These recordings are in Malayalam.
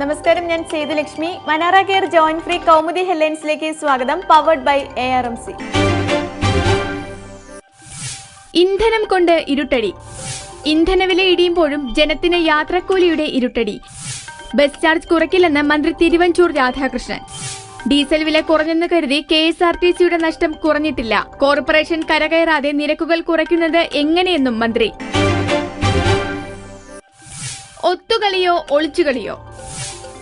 നമസ്കാരം ഞാൻ Sethulakshmi മനാറ care joint free Kaumudi ഹെഡ്ലൈൻസിലേക്ക് സ്വാഗതം powered by A R M C ഇന്ധനം കൊണ്ട് ഇരുട്ടടി. ഇന്ധനവില ഇടിയുമ്പോഴും ജനത്തിന് യാത്രക്കൂലിയുടെ ഇരുട്ടടി. ബസ് ചാർജ് കുറയ്ക്കില്ലെന്ന് മന്ത്രി തിരുവഞ്ചൂർ രാധാകൃഷ്ണൻ. ഡീസൽ വില കുറഞ്ഞെന്ന് കരുതി കെ എസ് ആർ ടി സിയുടെ നഷ്ടം കുറഞ്ഞിട്ടില്ല. കോർപ്പറേഷൻ കരകയറാതെ നിരക്കുകൾ കുറയ്ക്കുന്നത് എങ്ങനെയെന്നും മന്ത്രി. ഒത്തുകളിയോ ഒളിച്ചുകളിയോ?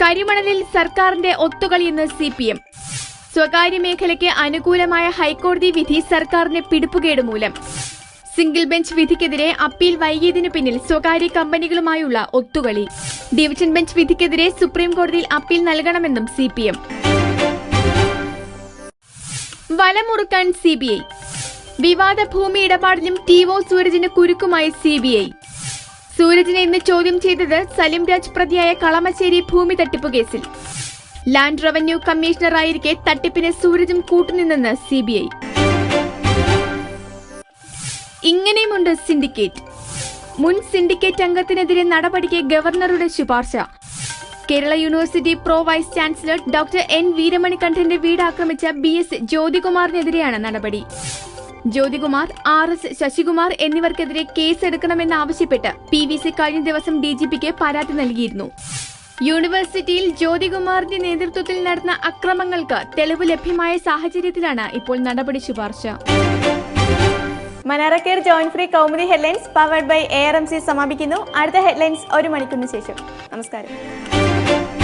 കരിമണലിൽ സർക്കാരിന്റെ ഒത്തുകളിയെന്ന് സി പി എം സ്വകാര്യ മേഖലയ്ക്ക് അനുകൂലമായ ഹൈക്കോടതി വിധി സർക്കാരിന് പിടിപ്പുകേട് മൂലം. സിംഗിൾ ബെഞ്ച് വിധിക്കെതിരെ അപ്പീൽ വൈകിയതിനു പിന്നിൽ സ്വകാര്യ കമ്പനികളുമായുള്ള ഒത്തുകളി. ഡിവിഷൻ ബെഞ്ച് വിധിക്കെതിരെ സുപ്രീം കോടതിയിൽ അപ്പീൽ നൽകണമെന്നും സി പി എം വലമുറുക്കാൻ സി ബി ഐ വിവാദ ഭൂമി ഇടപാടിലും ടി ഒ സൂരജിന് കുരുക്കുമായി സി ബി ഐ സൂരജിനെ ഇന്ന് ചോദ്യം ചെയ്തത് സലിം രാജ് പ്രതിയായ കളമശ്ശേരി ഭൂമി തട്ടിപ്പ് കേസിൽ. ലാൻഡ് റവന്യൂ കമ്മീഷണറായിരിക്കെ തട്ടിപ്പിന് സൂരജും കൂട്ടുനിന്നെന്ന് സി ബി ഐ ഇങ്ങനെയുമുണ്ട് സിൻഡിക്കേറ്റ്. മുൻ സിൻഡിക്കേറ്റ് അംഗത്തിനെതിരെ നടപടിക്ക് ഗവർണറുടെ ശുപാർശ. Kerala university pro vice chancellor doctor N വീരമണികണ്ഠന്റെ വീട് ആക്രമിച്ച ബി എസ് ജ്യോതികുമാറിനെതിരെയാണ് നടപടി. ജ്യോതികുമാർ ആർ എസ് ശശികുമാർ എന്നിവർക്കെതിരെ കേസെടുക്കണമെന്നാവശ്യപ്പെട്ട് പി വി സി കഴിഞ്ഞ ദിവസം ഡി ജി പിക്ക് പരാതി നൽകിയിരുന്നു. യൂണിവേഴ്സിറ്റിയിൽ ജ്യോതികുമാറിന്റെ നേതൃത്വത്തിൽ നടന്ന അക്രമങ്ങൾക്ക് തെളിവ് ലഭ്യമായ സാഹചര്യത്തിലാണ് ഇപ്പോൾ നടപടി ശുപാർശ. മനാറക്കേർ joint free Kaumudi headlines powered by A R M C സമാപിക്കുന്നു. അടുത്ത ഹെഡ്ലൈൻസ് ഒരു മണിക്കൂറിന് ശേഷം. നമസ്കാരം.